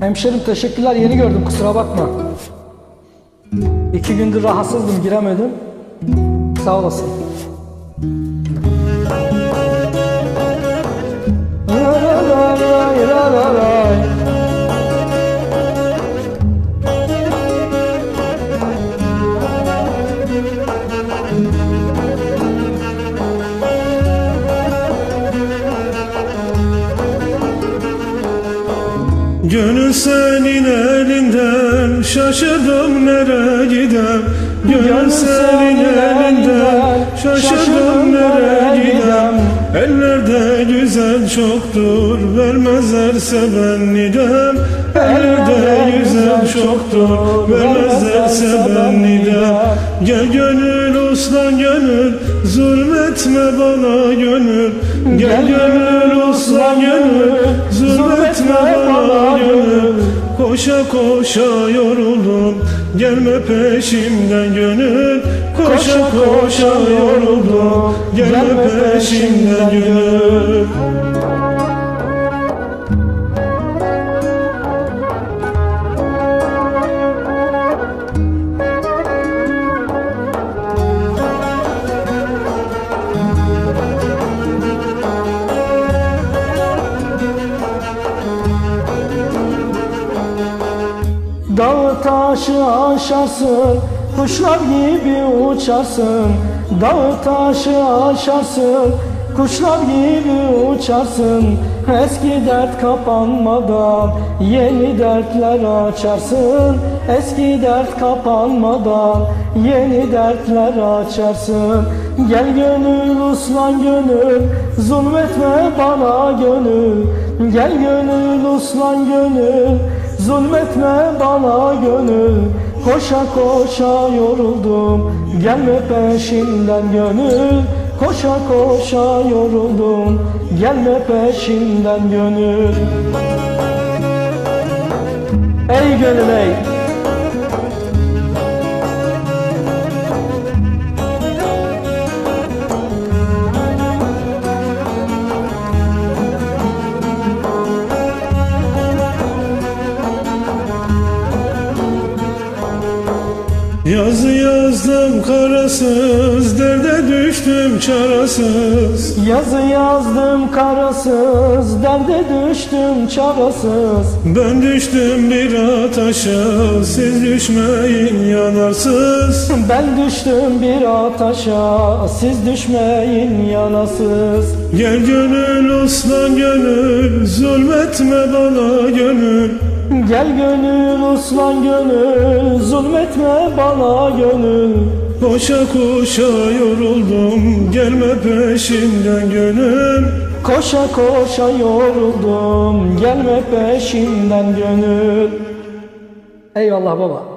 Hemşerim teşekkürler yeni gördüm kusura bakma. İki gündür rahatsızdım giremedim. Sağ olasın. Gönül senin elinden şaşırdım nereye gidem Gönül senin elinden güzel çoktur vermezlerse ben nidem. Ellerde güzel çoktur vermezlerse ben nidem. Gel gönül uslan gönül zulmetme bana gönül. Gel gönül uslan gönül zulmetme bana gönül. Koşa koşa yoruldum gelme peşimden gönül Koşa koşa yoruldum gelme peşimden gönül. Dağı taşı aşarsın, kuşlar gibi uçarsın. Dağı taşı aşarsın, kuşlar gibi uçarsın. Eski dert kapanmadan yeni dertler açarsın. Eski dert kapanmadan yeni dertler açarsın. Gel gönül uslan gönül, zulmetme bana gönül. Gel gönül uslan gönül, Zulmetme bana gönül Koşa koşa yoruldum Gelme peşimden gönül. Koşa koşa yoruldum Gelme peşimden gönül. Ey gönül ey Yazı yazdım karasız Derde düştüm çarasız Yazı yazdım karasız Derde düştüm çarasız Ben düştüm bir ataşa Siz düşmeyin yanarsız. Ben düştüm bir ataşa Siz düşmeyin yanasız. Gel gönül uslan gönül Zulmetme bana gönül Gel gönül uslan gönül Zulmetme bana gönül. Koşa koşa yoruldum Gelme peşimden gönül. Koşa koşa yoruldum Gelme peşimden gönül. Eyvallah baba